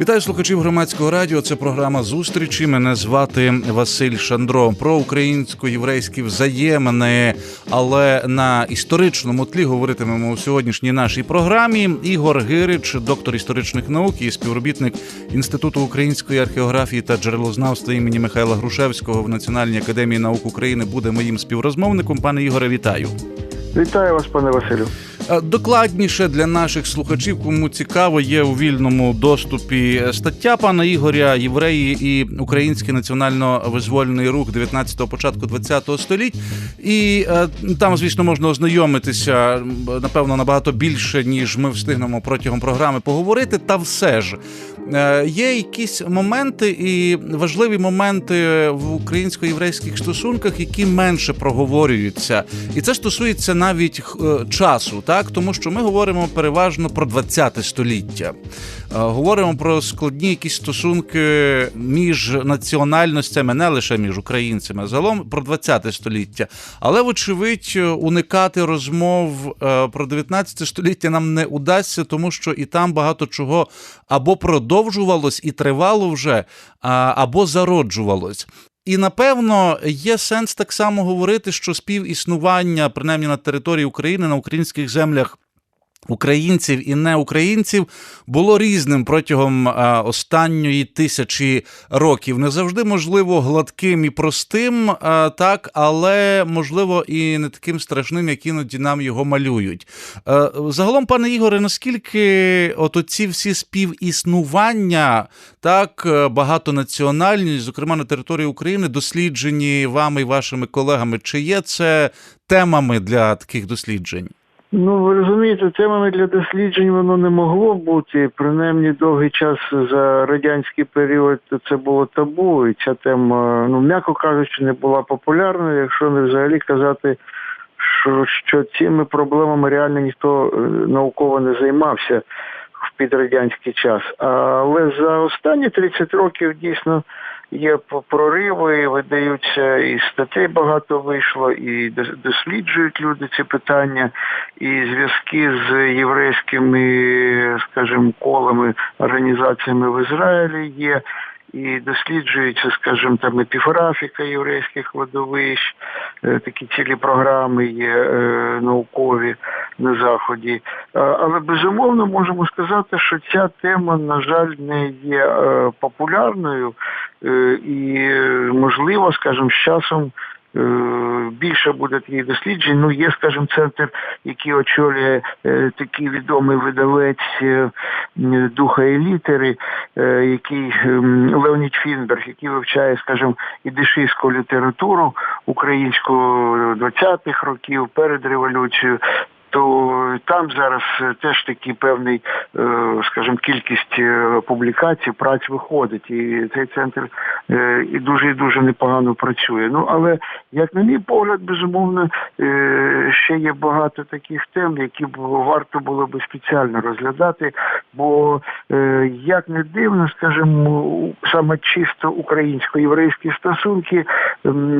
Вітаю слухачів громадського радіо. Це програма зустрічі. Мене звати Василь Шандро. Про українсько-єврейські взаємини, але на історичному тлі говоритимемо у сьогоднішній нашій програмі. Ігор Гирич, доктор історичних наук і співробітник інституту української археографії та джерелознавства імені Михайла Грушевського в Національній академії наук України буде моїм співрозмовником. Пане Ігоре, вітаю. Вітаю вас, пане Василю. Е, Докладніше для наших слухачів, кому цікаво, є у вільному доступі стаття пана Ігоря Євреї і Український національно-визвольний рух 19-го, початку 20-го століть. І е, там, звісно, можна ознайомитися напевно набагато більше, ніж ми встигнемо протягом програми поговорити. Та все ж є якісь моменти і важливі моменти в українсько-єврейських стосунках, які менше проговорюються, і це стосується навіть е, часу, так тому що ми говоримо переважно про 20 століття. Е, Говоримо про складні якісь стосунки між національностями, не лише між українцями, а загалом про 20 століття. Але, вочевидь, уникати розмов е, про 19 століття нам не удасться, тому що і там багато чого або продовжувалось і тривало вже, або зароджувалось. І напевно є сенс так само говорити, що співіснування, принаймні на території України, на українських землях. Українців і неукраїнців було різним протягом а, останньої тисячі років. Не завжди можливо гладким і простим, а, так, але можливо і не таким страшним, як іноді нам його малюють. Е, загалом, пане Ігоре, наскільки от оці всі співіснування, так е, багатонаціональність, зокрема на території України, досліджені вами і вашими колегами, чи є це темами для таких досліджень? Ну, ви розумієте, темами для досліджень воно не могло бути. Принаймні довгий час за радянський період це було табу, і ця тема, ну м'яко кажучи, не була популярною, якщо не взагалі казати, що, що цими проблемами реально ніхто е, науково не займався в підрадянський час. Але за останні 30 років дійсно є прориви, видаються і статей багато вийшло, і досліджують люди ці питання, і зв'язки з єврейськими, скажімо, колами, організаціями в Ізраїлі є. І досліджується, скажімо, там епіграфіка єврейських водовищ, такі цілі програми є наукові на заході. Але безумовно можемо сказати, що ця тема, на жаль, не є популярною і, можливо, скажімо, з часом. Більше буде таких досліджень. Ну, є, скажімо, центр, який очолює е, такий відомий видавець е, духа і літери, е, який Леонід Фінберг, який вивчає, скажімо, ідишистську літературу українську 20-х років перед революцією то там зараз теж такі певний, скажімо, кількість публікацій, праць виходить, і цей центр і дуже і дуже непогано працює. Ну але як на мій погляд, безумовно, ще є багато таких тем, які б варто було би спеціально розглядати. Бо як не дивно, скажімо, саме чисто українсько-єврейські стосунки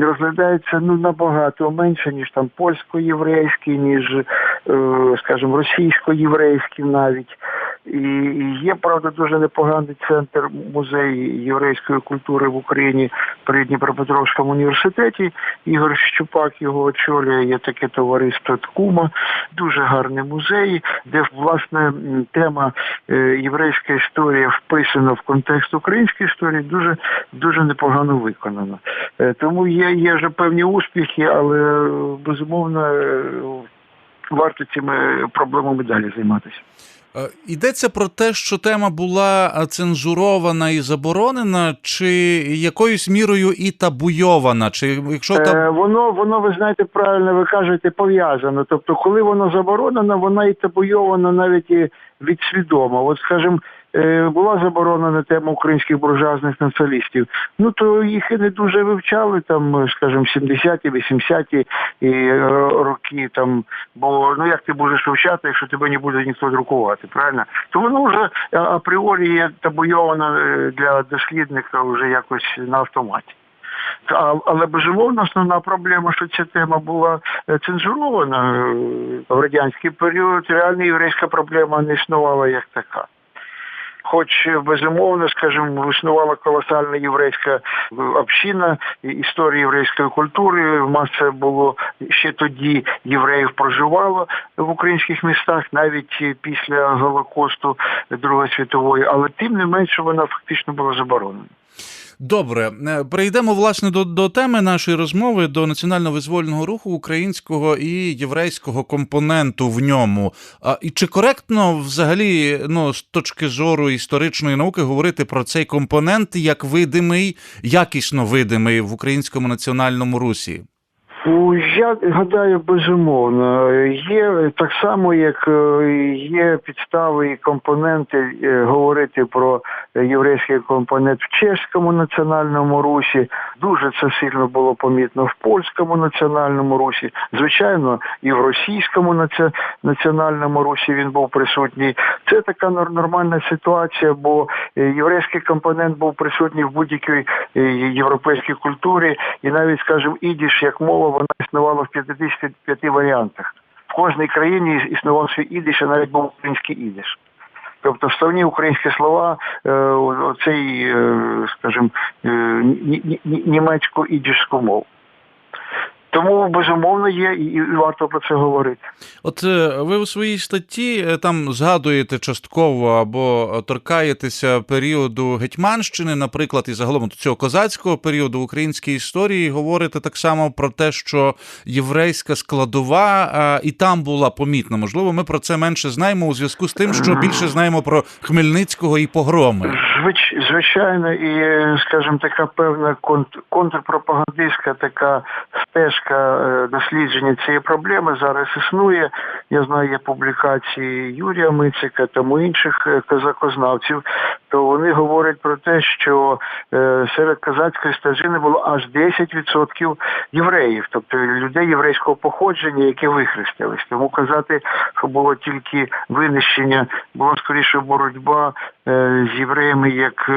розглядаються ну набагато менше ніж там польсько-єврейські, ніж скажімо, російсько-єврейські навіть. І є, правда, дуже непоганий центр музею єврейської культури в Україні при Дніпропетровському університеті. Ігор Щупак його очолює, є таке товариство Ткума, дуже гарний музей, де власне тема єврейська історія вписана в контекст української історії, дуже дуже непогано виконана. Тому є, є вже певні успіхи, але безумовно варто цими проблемами далі займатися. Йдеться про те, що тема була цензурована і заборонена, чи якоюсь мірою і табуйована? Чи якщо таб... е, воно воно ви знаєте правильно, ви кажете, пов'язано. Тобто, коли воно заборонено, вона і табуйована навіть і відсвідомо. От, скажімо, е, була заборона на тему українських буржуазних націоналістів, ну то їх і не дуже вивчали там, е, скажімо, 70-ті, 80-ті е, роки там. Бо ну як ти будеш вивчати, якщо тебе не буде ніхто друкувати, правильно? То воно вже а- апріорі є табуйовано е, для дослідника вже якось на автоматі. Але безумовно основна проблема, що ця тема була е, цензурована е, в радянський період. Реальна єврейська проблема не існувала як така. Хоч е, безумовно, скажімо, існувала колосальна єврейська е, община, історія єврейської культури. Маса було ще тоді євреїв проживало в українських містах, навіть е, після Голокосту Другої світової, але тим не менше вона фактично була заборонена. Добре, Е, перейдемо власне до, до теми нашої розмови до національно-визвольного руху українського і єврейського компоненту в ньому. А і чи коректно взагалі, ну з точки зору історичної науки, говорити про цей компонент як видимий, якісно видимий в українському національному русі? Я гадаю, безумовно. Є так само, як е, є підстави і компоненти е, говорити про єврейський компонент в чеському національному русі. Дуже це сильно було помітно в польському національному русі. Звичайно, і в російському національному русі він був присутній. Це така нормальна ситуація, бо е, єврейський компонент був присутній в будь-якій європейській культурі, і навіть, скажімо, ідіш як мова, вона існувала в 55 варіантах. В кожній країні існував свій ідиш, а навіть був український ідиш. Тобто вставні українські слова, е, оцей, е, скажімо, е, ні- ні- ні- німецько-ідішську мову. Тому безумовно є і, і варто про це говорити. От е, ви у своїй статті е, там згадуєте частково або е, торкаєтеся періоду Гетьманщини, наприклад, і загалом цього козацького періоду в українській історії, говорите так само про те, що єврейська складова і там була помітна. Можливо, ми про це менше знаємо у зв'язку з тим, що більше знаємо про Хмельницького і погроми. Звич, звичайно, і, скажімо, така певна конт, контрпропагандистська така стежка е, дослідження цієї проблеми зараз існує. Я знаю, є публікації Юрія Мицика тому інших е, козакознавців, то вони говорять про те, що е, серед козацької стежини було аж 10% євреїв, тобто людей єврейського походження, які вихрестились. Тому казати, що було тільки винищення, була скоріше боротьба з євреями як е,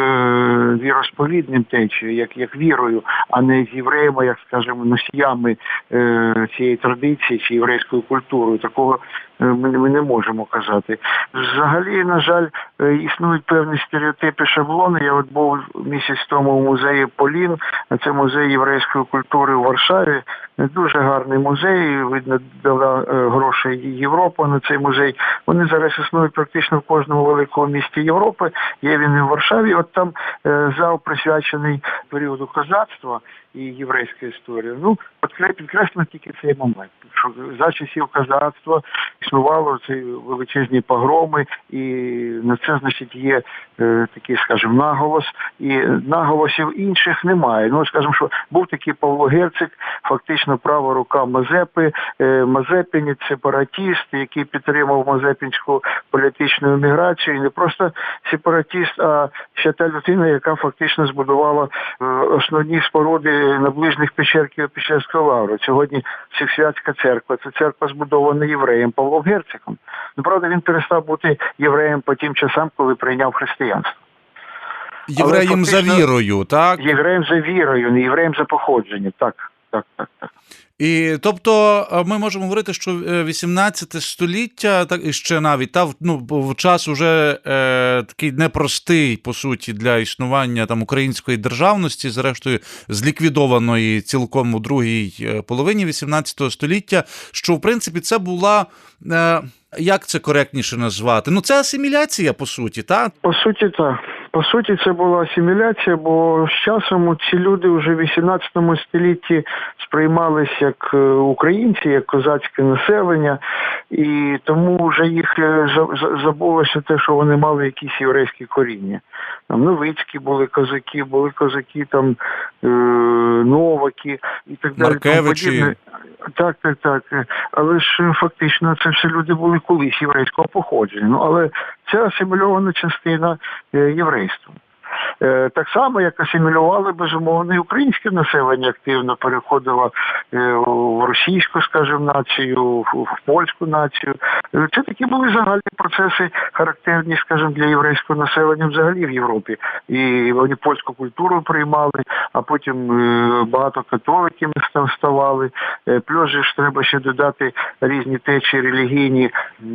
віросповідним течією, як, як вірою, а не з євреями, як скажімо, носіями е, цієї традиції чи єврейською культурою. Такого е, ми, ми не можемо казати. Взагалі, на жаль, е, існують певні стереотипи, шаблони. Я от був місяць тому в музеї Полін, це музей єврейської культури у Варшаві. Дуже гарний музей. Видно, дала е, гроші Європа на цей музей. Вони зараз існують практично в кожному великому місті Європи. Є він і в Варшаві. От там е, зал присвячений періоду козацтва і єврейської історії. Ну, підкреслено тільки цей момент, що за часів козацтва існувало ці величезні погроми, і на це, значить, є е, такий, скажімо, наголос, і наголосів інших немає. Ну, скажімо, що був такий Павло Герцик, фактично права рука Мазепи, е, Мазепинець, сепаратіст, який підтримав Мазепінську політичну еміграцію, і не просто сепаратіст, а ще та людина, яка фактично збудувала е, основні споруди наближних печер Києво-Печерського лавру. Сьогодні Всесвятська церква, це церква збудована євреєм Павлом Герциком. Ну, правда, він перестав бути євреєм по тим часам, коли прийняв християнство. Євреєм за фактично- вірою, так? Євреєм за вірою, не євреєм за походженням. Так, так, так, так. І тобто е, ми можемо говорити, що е, 18 століття, так і ще навіть та ну, в час уже е, такий непростий по суті для існування там української державності, зрештою зліквідованої цілком у другій е, половині 18 століття. Що в принципі це була е, як це коректніше назвати? Ну це асиміляція, по суті, так? По суті, так. По суті, це була асиміляція, бо з часом ці люди вже в 18 столітті сприймались як е, українці, як козацьке населення, і тому вже їх е, за- за- забулося те, що вони мали якісь єврейські коріння. Там Новицькі були козаки, були козаки там е, Новаки і так далі. Маркевичі. Так, так, так. Е, Але ж фактично це все люди були колись єврейського походження. Ну але це асимільована частина е, єврейства. Е, Так само, як асимілювали безумовно і українське населення активно переходило е, в російську, скажімо, націю, в польську націю. Е, Це такі були загальні процеси, характерні, скажімо, для єврейського населення взагалі в Європі. І вони польську культуру приймали, а потім багато католиків там ставали. Плюс же ж треба ще додати різні течії релігійні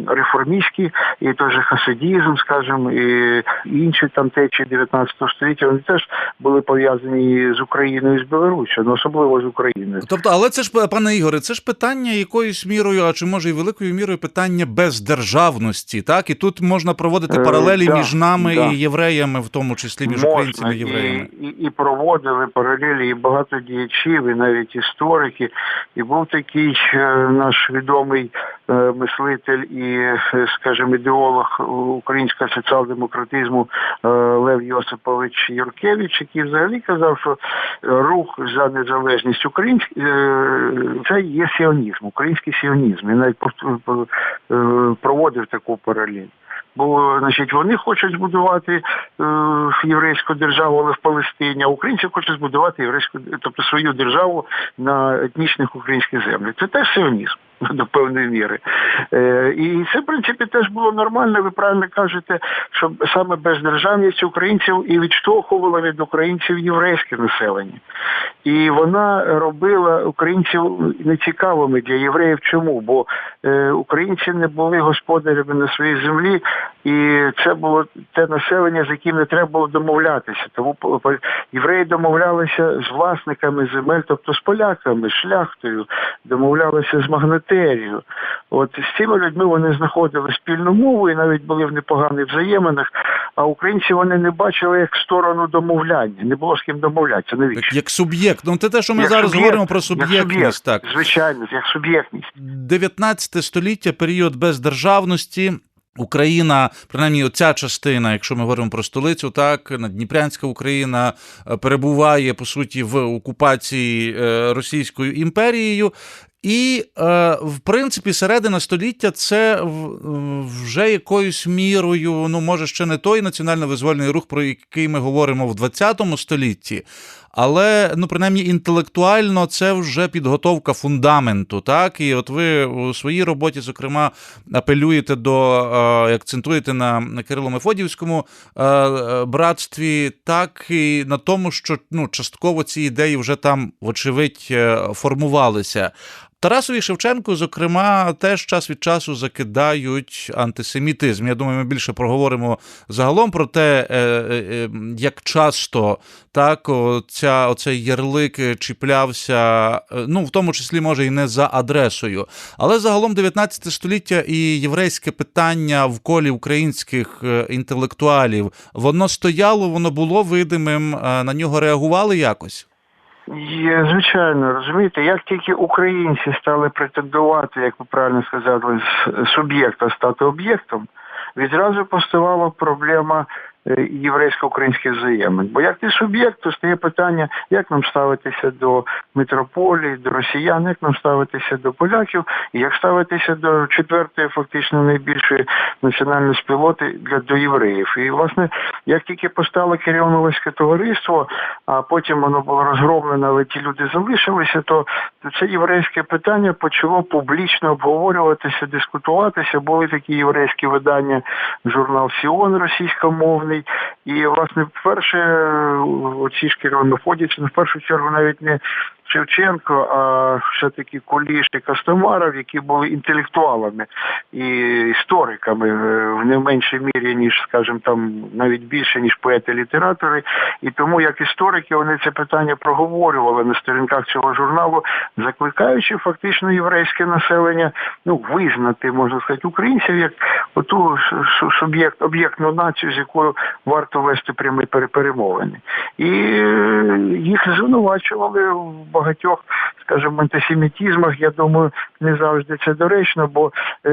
реформістські, і же хасидізм, скажімо, і інші там течії 19 століття, вони теж були пов'язані з Україною і з Білорусію, ну особливо з Україною. Тобто, але це ж пане Ігоре, це ж питання якоюсь мірою, а чи може і великою мірою питання бездержавності, так і тут можна проводити Е, паралелі да, між нами да. і євреями, в тому числі між Можна, українцями і євреями. І, і, і проводили паралелі і багато діячів, і навіть історики. І був такий е, наш відомий е, мислитель і, е, скажімо, ідеолог українського соціал-демократизму е, Лев Йосипович Юркевич, який взагалі казав, що рух за незалежність український це є сіонізм, український сіонізм. І навіть е, проводив таку паралель. Бо значить вони хочуть збудувати е, єврейську державу, але в Палестині, а українці хочуть збудувати єврейську, тобто свою державу на етнічних українських землях. Це теж сіонізм до певної міри. Е, і це, в принципі, теж було нормально. Ви правильно кажете, що саме бездержавність українців і відштовхувала від українців єврейське населення. І вона робила українців нецікавими для євреїв. Чому? Бо е, українці не були господарями на своїй землі, і це було те населення, з яким не треба було домовлятися. Тому євреї домовлялися з власниками земель, тобто з поляками, з шляхтою, домовлялися з магнатерією. От з цими людьми вони знаходили спільну мову і навіть були в непоганих взаєминах. А українці вони не бачили як сторону домовляння, не було з ким домовлятися. Навіщо? Так, як суб'єкт. Ну це те, що ми Як зараз суб'єкт, говоримо про як суб'єктність. Так Звичайно, як суб'єктність. 19 століття, період бездержавності. Україна, принаймні, оця частина, якщо ми говоримо про столицю, так Надніпрянська Україна е, перебуває по суті в окупації е, Російською імперією. І, е, в принципі, середина століття це вже якоюсь мірою, ну може ще не той національно-визвольний рух, про який ми говоримо в 20 столітті, але ну принаймні інтелектуально це вже підготовка фундаменту. Так, і от ви у своїй роботі, зокрема, апелюєте до е, акцентуєте на, на Кирило-Мефодіївському е, братстві, так і на тому, що ну частково ці ідеї вже там, вочевидь, формувалися. Тарасові Шевченку, зокрема, теж час від часу закидають антисемітизм. Я думаю, ми більше проговоримо загалом про те, е, е, е, як часто так оця, оцей ярлик чіплявся, ну в тому числі може і не за адресою. Але загалом 19 століття і єврейське питання в колі українських інтелектуалів воно стояло, воно було видимим, на нього реагували якось. Є, звичайно, розумієте, як тільки українці стали претендувати, як ви правильно сказали, з суб'єкта стати об'єктом, відразу поставала проблема єврейсько-українських взаємин. Бо як ти суб'єкт, то стає питання, як нам ставитися до митрополії, до росіян, як нам ставитися до поляків, і як ставитися до четвертої, фактично найбільшої національної спілоти для до євреїв. І власне, як тільки постало Кирило-Новське товариство, а потім воно було розгромлено, але ті люди залишилися, то це єврейське питання почало публічно обговорюватися, дискутуватися. Були такі єврейські видання, журнал Сіон російськомовний. І, власне, вперше ці оці ж ну, в першу чергу навіть не Шевченко, а все-таки Куліш і Костомаров, які були інтелектуалами і істориками е, в не меншій мірі, ніж, скажімо, там навіть більше, ніж поети-літератори. І тому як історики вони це питання проговорювали на сторінках цього журналу, закликаючи фактично єврейське населення ну, визнати, можна сказати, українців як оту суб'єкт, об'єктну націю, з якою варто вести прямі пере- перемовини. І е, їх звинувачували в багатьох скажімо, антисемітізмах, я думаю, не завжди це доречно, бо е,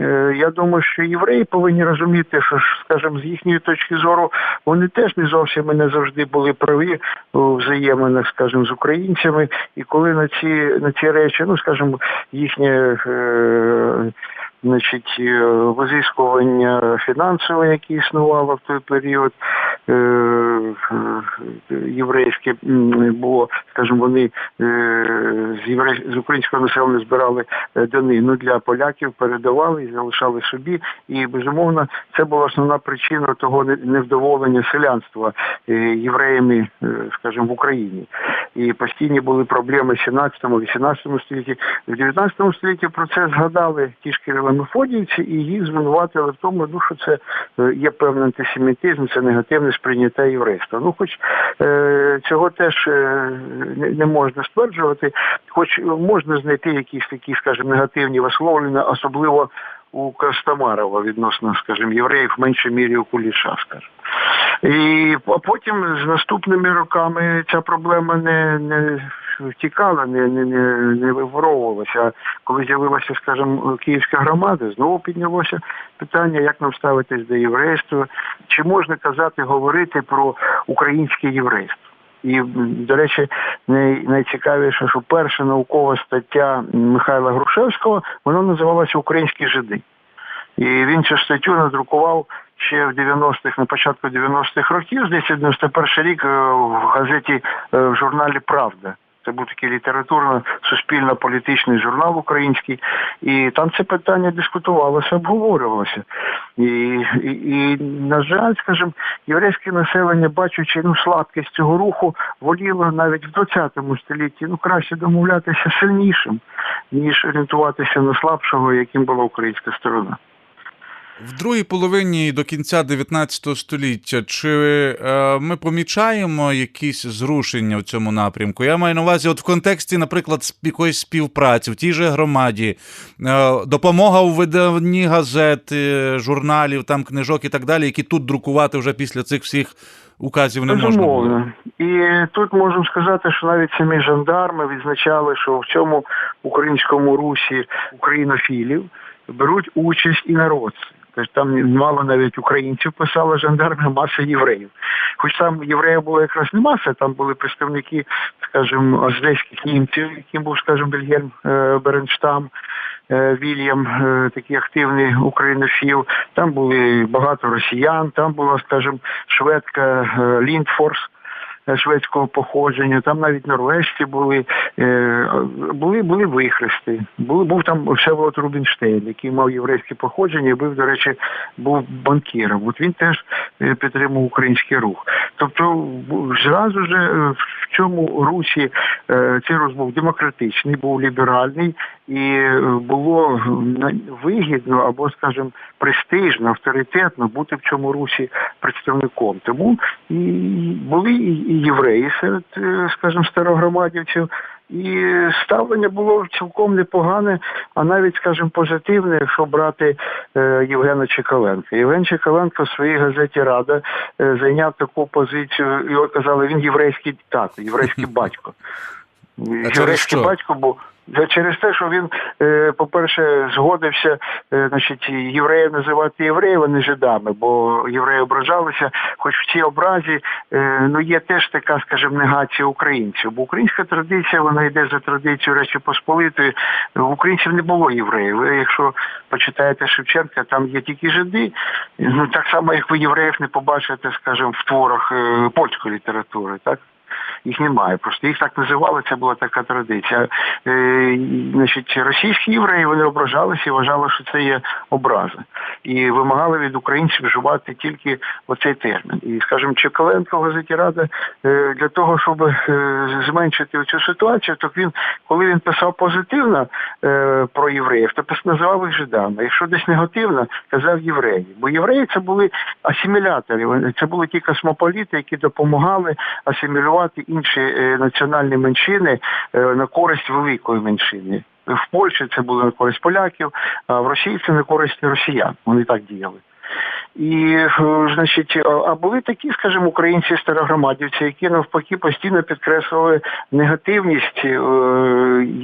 е, я думаю, що євреї повинні розуміти, що скажімо, з їхньої точки зору вони теж не зовсім і не завжди були праві у взаєминах, скажімо, з українцями. І коли на ці на ці речі, ну скажімо, їхнє. Е, Значить, е, визискування фінансове, яке існувало в той період, єврейське м, було, скажімо, вони е, з єврей з українського населення збирали е, данину для поляків, передавали і залишали собі. І безумовно, це була основна причина того невдоволення селянства е, євреями, е, скажімо, в Україні. І постійні були проблеми в 17-18 столітті. В 19 столітті про це згадали ті ж Кирило-Мефодіївці, і їх звинуватили в тому, ну, що це е, є певний антисемітизм, це негативне сприйняття єврейства. Ну, хоч е, цього теж е, не, не можна стверджувати, хоч можна знайти якісь такі, скажімо, негативні висловлення, особливо у Костомарова відносно, скажімо, євреїв в меншій мірі у Куліша, скажімо. І а потім з наступними роками ця проблема не, не втікала, не, не, не. А коли з'явилася, скажімо, київська громада, знову піднялося питання, як нам ставитись до єврейства, чи можна казати, говорити про українське єврейство. І, до речі, найцікавіше, що перша наукова стаття Михайла Грушевського, вона називалася Українські жиди. І він цю статтю надрукував ще в 90-х, на початку 90-х років, десь 91 рік е, в газеті е, в журналі Правда. Це був такий літературно-суспільно-політичний журнал український, і там це питання дискутувалося, обговорювалося. І, і, і на жаль, скажімо, єврейське населення, бачачи ну, слабкість цього руху, воліло навіть в 20 столітті ну, краще домовлятися сильнішим, ніж орієнтуватися на слабшого, яким була українська сторона. В другій половині до кінця 19 століття чи е, ми помічаємо якісь зрушення в цьому напрямку? Я маю на увазі, от в контексті, наприклад, якоїсь співпраці в тій же громаді, е, допомога у виданні газет, е, журналів, там книжок і так далі, які тут друкувати вже після цих всіх указів не можна було. І тут можу сказати, що навіть самі жандарми відзначали, що в цьому українському русі українофілів беруть участь і народці. Тобто там мало навіть українців писали жандарми, маса євреїв. Хоч там євреїв було якраз не маса, там були представники, скажімо, оздейських німців, яким був, скажімо, Вільгельм е, Беренштам, е, Вільям, е, такий активний українофіл. Там були багато росіян, там була, скажімо, шведка Ліндфорс шведського походження, там навіть норвежці були, е, були, були вихрести. Були, був там Всеволод Рубінштейн, який мав єврейське походження, і був, до речі, був банкіром. От він теж е, підтримував український рух. Тобто зразу ж е, в цьому русі цей рух був демократичний, був ліберальний, і було вигідно або, скажімо, престижно, авторитетно бути в цьому русі представником. Тому і були і і євреї серед, е, скажімо, старогромадівців. І ставлення було цілком непогане, а навіть, скажімо, позитивне, якщо брати е, Євгена Чекаленка. Євген Чекаленко в своїй газеті Рада е, зайняв таку позицію, його казали, він єврейський тато, єврейський батько. Єврейський батько був через те, що він, е, по-перше, згодився, е, значить, євреїв називати євреїв, а не жидами, бо євреї ображалися, хоч в цій образі е, ну, є теж така, скажімо, негація українців. Бо українська традиція, вона йде за традицією Речі Посполитої. В українців не було євреїв. Ви, якщо почитаєте Шевченка, там є тільки жиди. Ну так само, як ви євреїв не побачите, скажімо, в творах е, польської літератури, так? Їх немає. Просто їх так називали, це була така традиція. Е, значить, російські євреї вони ображалися і вважали, що це є образа. І вимагали від українців вживати тільки оцей термін. І, скажімо, Чекаленко в газеті Рада е, для того, щоб е, зменшити цю ситуацію, то він, коли він писав позитивно е, про євреїв, то називав їх жидами. Якщо десь негативно, казав євреї. Бо євреї це були асимілятори, це були ті космополіти, які допомагали асимілювати інші е, національні меншини е, на користь великої меншини. В Польщі це було на користь поляків, а в Росії це на користь росіян. Вони так діяли. І, е, значить, а- були такі, скажімо, українці старогромадівці, які навпаки постійно підкреслювали негативність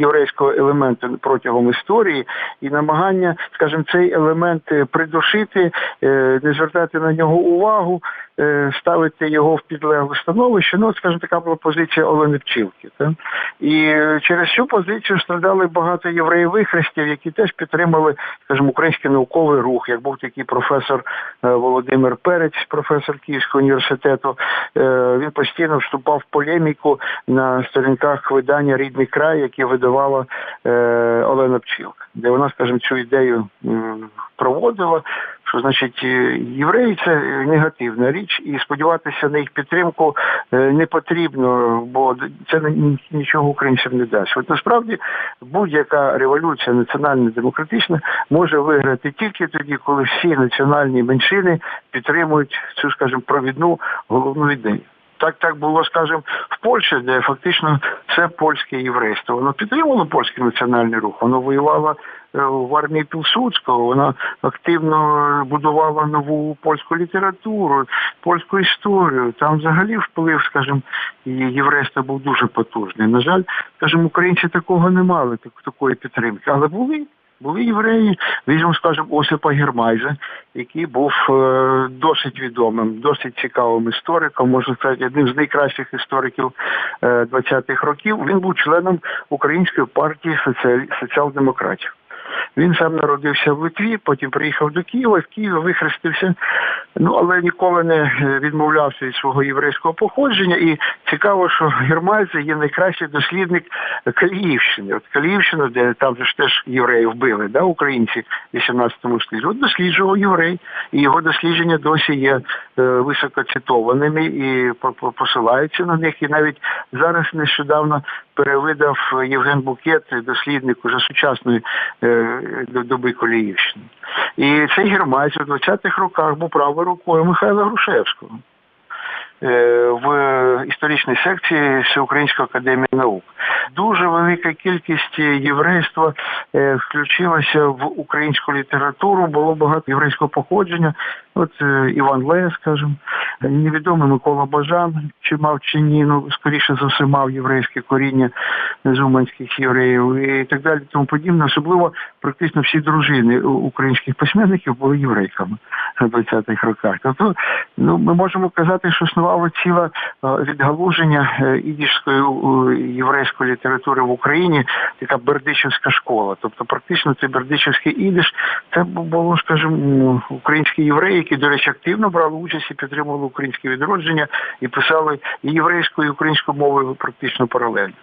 єврейського елементу протягом історії і намагання, скажімо, цей елемент придушити, не звертати на нього увагу, ставити його в підлегле становище. Ну, скажімо, така була позиція Олени Пчілки. Так? І е, через цю позицію страдали багато євреїв-вихрестів, які теж підтримали, скажімо, український науковий рух. Як був такий професор е, Володимир Перець, професор Київського університету, е, він постійно вступав в полеміку на сторінках видання Рідний край, яке видавала е, Олена Пчілка, де вона, скажімо, цю ідею проводила. Що значить е, євреї це е, негативна річ, і сподіватися на їх підтримку е, не потрібно, бо це нічого українцям не дасть. От насправді будь-яка революція національно-демократична може виграти тільки тоді, коли всі національні меншини підтримують цю, скажімо, провідну головну ідею. Так, так було, скажімо, в Польщі, де фактично все польське єврейство. Воно підтримувало польський національний рух, воно воювало е, в армії Пілсудського, воно активно будувало нову польську літературу, польську історію. Там взагалі вплив, скажімо, єврейства був дуже потужний. На жаль, скажімо, українці такого не мали, так, такої підтримки, але були. Були євреї, візьмемо, скажімо, Осипа Гермайза, який був е, досить відомим, досить цікавим істориком, можна сказати, одним з найкращих істориків е, 20-х років. Він був членом Української партії соціал-демократів. Він сам народився в Литві, потім приїхав до Києва, в Києві вихрестився, ну але ніколи не відмовлявся від свого єврейського походження. І цікаво, що Гермайзе є найкращий дослідник Каліївщини. От Каліївщина, де там ж теж євреї вбили, да, українці в 18 столітті. От досліджував єврей, і його дослідження досі є е, високо цитованими і по- по- посилаються на них. І навіть зараз нещодавно перевидав Євген Букет, дослідник уже сучасної е, доби Коліївщини. І цей германець у 20-х роках був правою рукою Михайла Грушевського е, в історичній секції Всеукраїнської академії наук. Дуже велика кількість єврейства е, включилася в українську літературу, було багато єврейського походження. От е, Іван Лея, скажімо, невідомий Микола Бажан, чи мав чи ні, ну скоріше за все мав єврейське коріння з уманських євреїв і так далі, тому подібне. Особливо практично всі дружини українських письменників були єврейками на 20-х роках. Тобто, ну ми можемо казати, що існувало ціле е, відгалуження е, ідішської е, єврейської літератури в Україні, яка бердичівська школа. Тобто, практично цей бердичівський ідиш, це було, скажімо, українські євреї, які, до речі, активно брали участь і підтримували українське відродження і писали і єврейською, і українською мовою практично паралельно.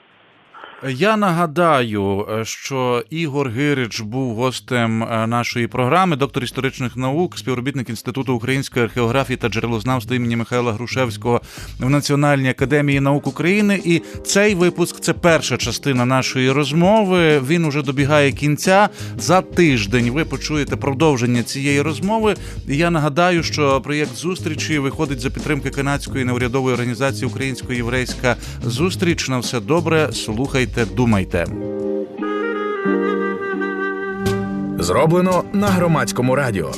Я нагадаю, е, що Ігор Гирич був гостем е, нашої програми, доктор історичних наук, співробітник Інституту української археографії та джерелознавства імені Михайла Грушевського в Національній академії наук України. І цей випуск це перша частина нашої розмови. Він уже добігає кінця. За тиждень ви почуєте продовження цієї розмови. І я нагадаю, що проєкт зустрічі виходить за підтримки канадської неурядової організації Українсько-єврейська зустріч. На все добре. Слухайте, думайте. Зроблено на громадському радіо.